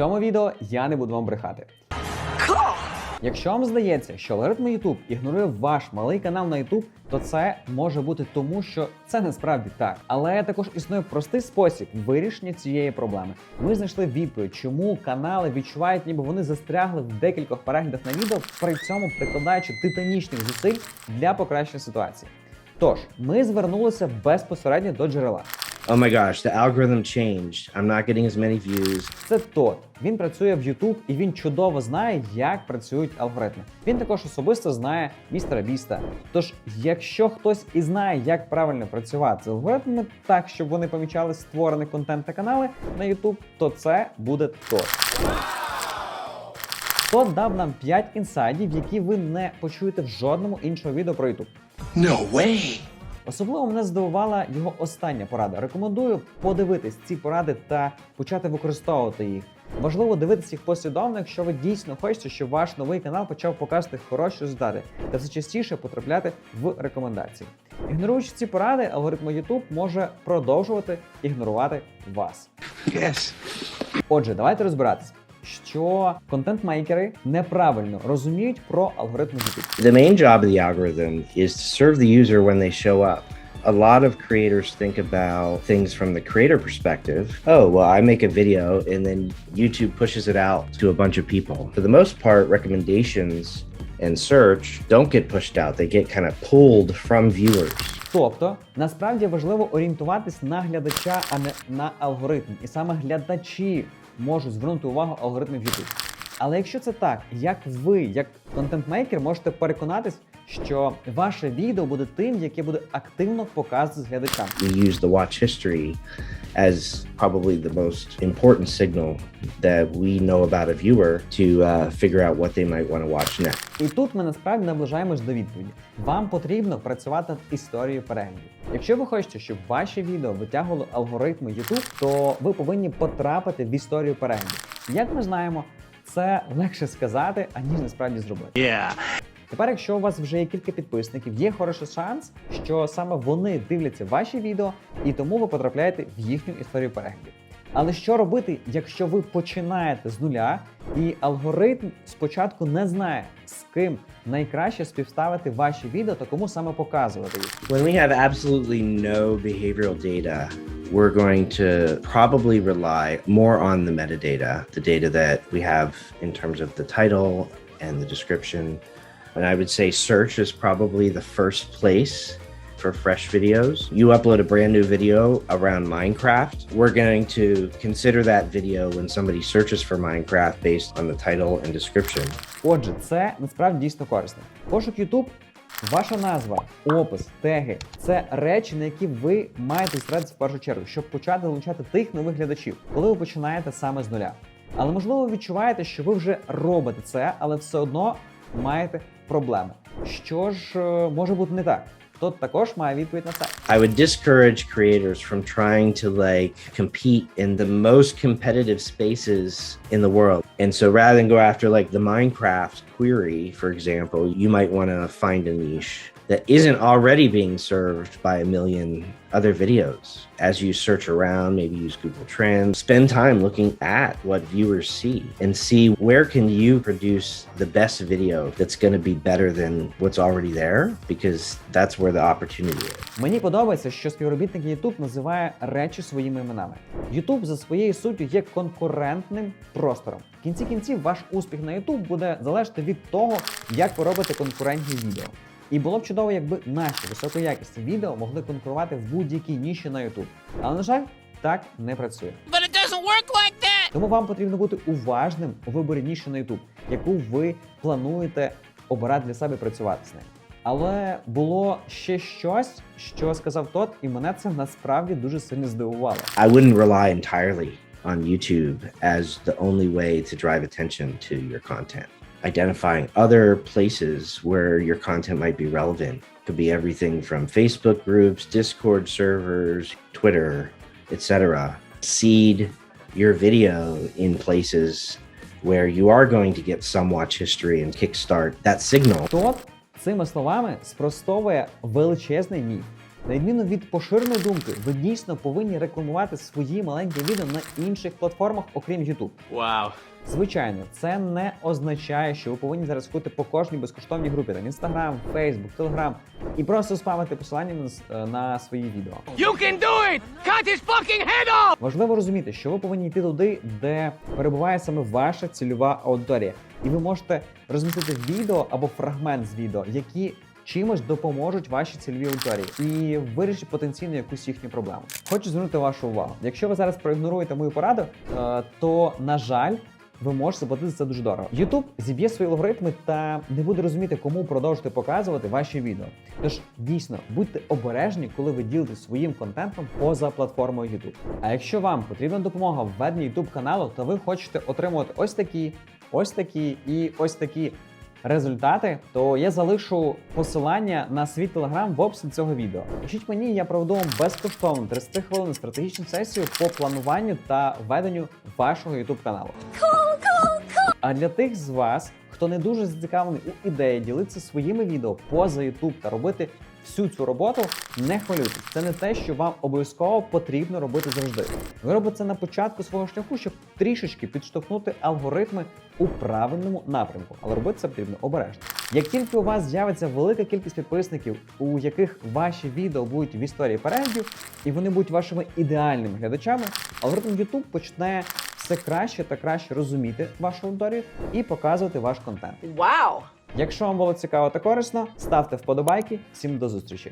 цьому відео я не буду вам брехати. Якщо вам здається, що алгоритм YouTube ігнорує ваш малий канал на YouTube, то це може бути тому, що це насправді так. Але також існує простий спосіб вирішення цієї проблеми. Ми знайшли відповідь, чому канали відчувають, ніби вони застрягли в декількох переглядах на відео, при цьому прикладаючи титанічних зусиль для покращення ситуації. Тож ми звернулися безпосередньо до джерела. Oh my gosh, the algorithm changed. I'm not getting as many views. Це тот. Він працює в YouTube і він чудово знає, як працюють алгоритми. Він також особисто знає містера Біста. Тож, якщо хтось і знає, як правильно працювати з алгоритмами, так щоб вони помічали створений контент та канали на YouTube, то це буде тот. Тот дав нам 5 інсайдів, які ви не почуєте в жодному іншому відео про YouTube. No way. Особливо мене здивувала його остання порада. Рекомендую подивитись ці поради та почати використовувати їх. Важливо дивитися їх послідовно, якщо ви дійсно хочете, щоб ваш новий канал почав показувати хороші результати та все частіше потрапляти в рекомендації. Ігноруючи ці поради, алгоритм YouTube може продовжувати ігнорувати вас. Yes. Отже, давайте розбиратися, що контент-мейкери неправильно розуміють про алгоритм YouTube. The main job of the algorithm is to serve the user when they show up. A lot of creators think about things from the creator perspective. Oh, well, I make a video and then YouTube pushes it out to a bunch of people. For the most part, recommendations and search don't get pushed out, they get kind of pulled from viewers. Тобто насправді важливо орієнтуватись на глядача, а не на алгоритм. І саме глядачі можуть звернути увагу алгоритмів YouTube. Але якщо це так, як ви, як контент-мейкер, можете переконатись, що ваше відео буде тим, яке буде активно показувати глядачам. We use the watch history as probably the most important signal that we know about a viewer to uh, figure out what they might want to watch next. І тут ми насправді наближаємось до відповіді. Вам потрібно працювати над історією переглядів. Якщо ви хочете, щоб ваші відео витягували алгоритми YouTube, то ви повинні потрапити в історію переглядів. Як ми знаємо, це легше сказати, аніж насправді зробити. Yeah. Тепер, якщо у вас вже є кілька підписників, є хороший шанс, що саме вони дивляться ваші відео, і тому ви потрапляєте в їхню історію переглядів. Але що робити, якщо ви починаєте з нуля, і алгоритм спочатку не знає, з ким найкраще співставити ваші відео та кому саме показувати їх? When we have absolutely no behavioral data, we're going to probably rely more on the metadata, the data that we have in terms of the title and the description. And I would say search is probably the first place for fresh videos. You upload a brand new video around Minecraft, we're going to consider that video when somebody searches for Minecraft based on the title and description. Отже, це насправді дійсно корисно. Пошук YouTube, ваша назва, опис, теги це речі, на які ви маєте зосередитися в першу чергу, щоб почати залучати тих нових глядачів, коли ви починаєте саме з нуля. Але можливо ви відчуваєте, що ви вже робите це, але все одно маєте проблеми. Що ж е, може бути не так? Тот також має відповідь на це. I would discourage creators from trying to like compete in the most competitive spaces in the world. And so rather than go after like the Minecraft query, for example, you might want to find a niche that isn't already being served by a million other videos. As you search around, maybe use Google Trends, spend time looking at what viewers see and see where can you produce the best video that's going to be better than what's already there because that's where the opportunity is. Мені подобається, що співробітник YouTube називає речі своїми іменами. YouTube за своєю суттю є конкурентним простором. В кінці кінців ваш успіх на YouTube буде залежати від того, як ви робите конкурентні відео. І було б чудово, якби наші високоякісні відео могли конкурувати в будь-якій ніші на YouTube. Але на жаль, так не працює. But it doesn't work like that. Тому вам потрібно бути уважним у виборі ніші на YouTube, яку ви плануєте обирати для себе і працювати з нею. Але було ще щось, що сказав тот, і мене це насправді дуже сильно здивувало. I wouldn't rely entirely on YouTube as the only way to drive attention to your content. Identifying other places where your content might be relevant could be everything from Facebook groups, Discord servers, Twitter, etc. Seed your video in places where you are going to get some watch history and kickstart that signal Тот цими словами спростовує величезний міф. На відміну від поширеної думки, ви дійсно повинні рекламувати свої маленькі відео на інших платформах, окрім YouTube. Wow. Звичайно, це не означає, що ви повинні зараз ходити по кожній безкоштовній групі там Instagram, Facebook, Telegram і просто спамити посилання на, е, на свої відео. You can do it! Cut his fucking head off! Важливо розуміти, що ви повинні йти туди, де перебуває саме ваша цільова аудиторія, і ви можете розмістити відео або фрагмент з відео, які чимось допоможуть вашій цільовій аудиторії і вирішить потенційно якусь їхню проблему. Хочу звернути вашу увагу. Якщо ви зараз проігноруєте мою пораду, е, то на жаль. Ви можете заплатити за це дуже дорого. YouTube зіб'є свої алгоритми та не буде розуміти, кому продовжити показувати ваші відео. Тож дійсно будьте обережні, коли ви ділитесь своїм контентом поза платформою YouTube. А якщо вам потрібна допомога в веденні YouTube каналу, то ви хочете отримувати ось такі, ось такі і ось такі результати, то я залишу посилання на свій телеграм в описі цього відео. Пишіть мені, я проведу вам безкоштовну 30 хвилин стратегічну сесію по плануванню та веденню вашого YouTube каналу. А для тих з вас, хто не дуже зацікавлений у ідеї ділитися своїми відео поза YouTube та робити всю цю роботу, не хвилюйтесь. Це не те, що вам обов'язково потрібно робити завжди. Ви робите це на початку свого шляху, щоб трішечки підштовхнути алгоритми у правильному напрямку, але робити це потрібно обережно. Як тільки у вас з'явиться велика кількість підписників, у яких ваші відео будуть в історії переглядів, і вони будуть вашими ідеальними глядачами, алгоритм YouTube почне все краще та краще розуміти вашу аудиторію і показувати ваш контент. Wow. Якщо вам було цікаво та корисно, ставте вподобайки. Всім до зустрічі!